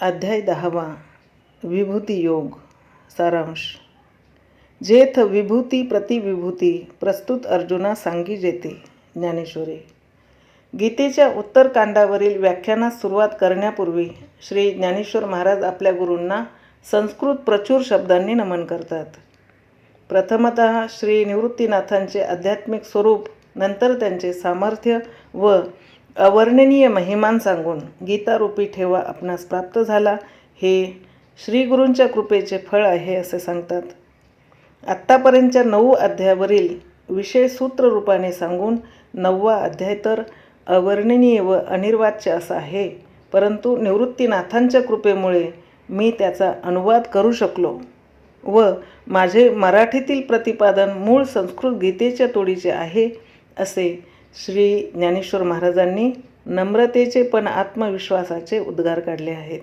अध्याय दहावा विभूती योग सारांश. जेथ विभूती प्रतिविभूती प्रस्तुत अर्जुना सांगी जेते ज्ञानेश्वरी. गीतेच्या उत्तरकांडावरील व्याख्यानास सुरुवात करण्यापूर्वी श्री ज्ञानेश्वर महाराज आपल्या गुरूंना संस्कृत प्रचूर शब्दांनी नमन करतात. प्रथमत श्री निवृत्तीनाथांचे आध्यात्मिक स्वरूप नंतर त्यांचे सामर्थ्य व अवर्णनीय महिमान सांगून गीतारूपी ठेवा आपणास प्राप्त झाला. हे श्रीगुरूंच्या कृपेचे फळ आहे असे सांगतात. आत्तापर्यंतच्या नऊ अध्यायावरील विषय सूत्ररूपाने सांगून नववा अध्याय तर अवर्णनीय व अनिर्वाच्य असा आहे. परंतु निवृत्तीनाथांच्या कृपेमुळे मी त्याचा अनुवाद करू शकलो व माझे मराठीतील प्रतिपादन मूळ संस्कृत गीतेच्या तोडीचे आहे असे श्री ज्ञानेश्वर महाराजांनी नम्रतेचे पण आत्मविश्वासाचे उद्गार काढले आहेत.